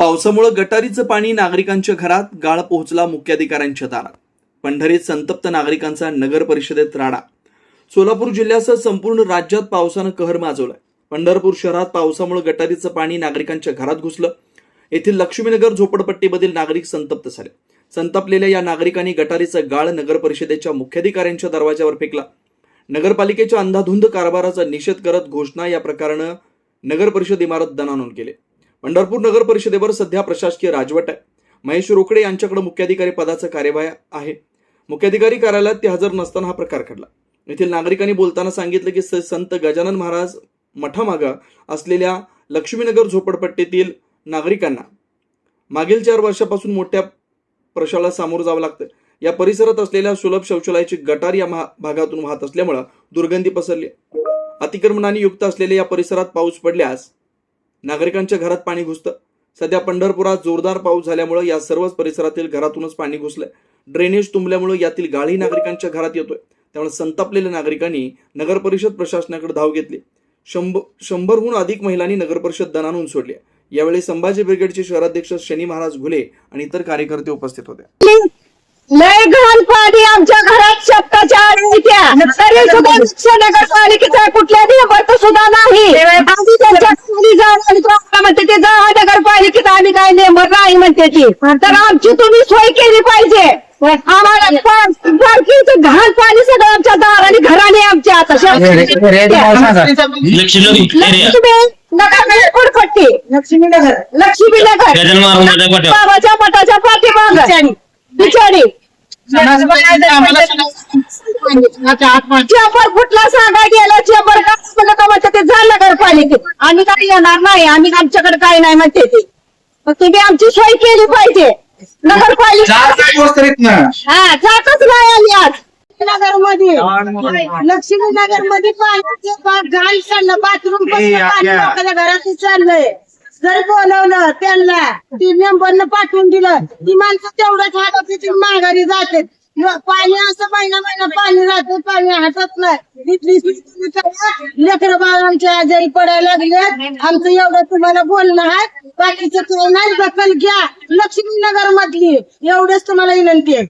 पावसामुळे गटारीचं पाणी नागरिकांच्या घरात गाळ पोहोचला मुख्याधिकाऱ्यांच्या दारात. पंढरीत संतप्त नागरिकांचा नगर परिषदेत राडा. सोलापूर जिल्ह्यासह संपूर्ण राज्यात पावसानं कहर माजवलाय. पंढरपूर शहरात पावसामुळे गटारीचं पाणी नागरिकांच्या घरात घुसलं. येथील लक्ष्मीनगर झोपडपट्टीमधील नागरिक संतप्त झाले. संतपलेल्या या नागरिकांनी गटारीचं गाळ नगर परिषदेच्या मुख्याधिकाऱ्यांच्या दरवाजावर फेकला. नगरपालिकेच्या अंधाधुंद कारभाराचा निषेध करत घोषणा या प्रकारानं नगर परिषद इमारत दणानून केले. पंढरपूर नगर परिषदेवर सध्या प्रशासकीय राजवट आहे. महेश रोकडे यांच्याकडे मुख्याधिकारी पदाचा कार्यभार आहे. मुख्याधिकारी कार्यालयात ते हजर नसताना हा प्रकार घडला. येथील नागरिकांनी बोलताना सांगितलं की स- संत गजानन महाराज मठामागं असलेल्या लक्ष्मीनगर झोपडपट्टीतील नागरिकांना मागील चार वर्षापासून मोठ्या प्रशाला सामोरं जावं लागतं. या परिसरात असलेल्या सुलभ शौचालयाची गटार या भागातून वाहत असल्यामुळं दुर्गंधी पसरली अतिक्रमणाने युक्त असलेल्या या परिसरात पाऊस पडल्यास नागरिकांच्या घरात पाणी घुसतं. सध्या पंढरपुरात जोरदार पाऊस झाल्यामुळे या सर्वच परिसरातील घरातूनच पाणी घुसलंय. ड्रेनेज तुंबल्यामुळे यातील गाळी नागरिकांच्या घरात येतोय. त्यामुळे संतापलेल्या नागरिकांनी नगर परिषद प्रशासनाकडे धाव घेतली. शंभर शंभरहून अधिक महिलांनी नगर परिषद दणानून सोडली यावेळी संभाजी ब्रिगेडचे शहराध्यक्ष शनी महाराज घुले आणि इतर कार्यकर्ते उपस्थित होते. लय घाण पाणी आमच्या घरात शब्दाच्या आळीच्या तरी सुद्धा लक्ष नगरपालिकेचा कुठल्या नियमात सुद्धा नाही आम्ही त्यांच्या खाली जाऊन आणि तो आम्हाला म्हणते ते जा नगरपालिकेचा आम्ही काय नेमर नाही म्हणते ती. तर आमची तुम्ही सोय केली पाहिजे. आम्हाला घाण पाणी सगळं आमच्या दाराने घराने आमच्या. आता लक्ष्मी एरिया लक्ष्मी लक्ष्मीनगर. बाबाच्या मठाच्या पाठीमाग. बिचारी. चेंबर फुटला सांगा गेला चेंबर का म्हणलं का म्हणते ते झालं नगरपालिकेत आम्ही काही येणार नाही आम्ही आमच्याकडे काही नाही म्हणते ते. मग तुम्ही आमची सोय केली पाहिजे. नगरपालिका चार ना हा जातच नाही आज. नगरमध्ये लक्ष्मी नगरमध्ये पाण्याचे घाण चाललं. बाथरूम ए, या, या. घरात चाललंय. जर बोलवलं त्यांना ती मेंबरनं पाठवून दिलं ती माणसं तेवढंच हातात तिथे माघारी जाते पाणी असं महिना महिना पाणी राहते पाणी हातात नाही. लेकर बाळ आमच्या आजारी पडायला लागले आमचं एवढं तुम्हाला बोलणं आहे. बाकीचं तुम्ही नाही दखल घ्या. लक्ष्मीनगर मधली एवढेच तुम्हाला विनंती आहे.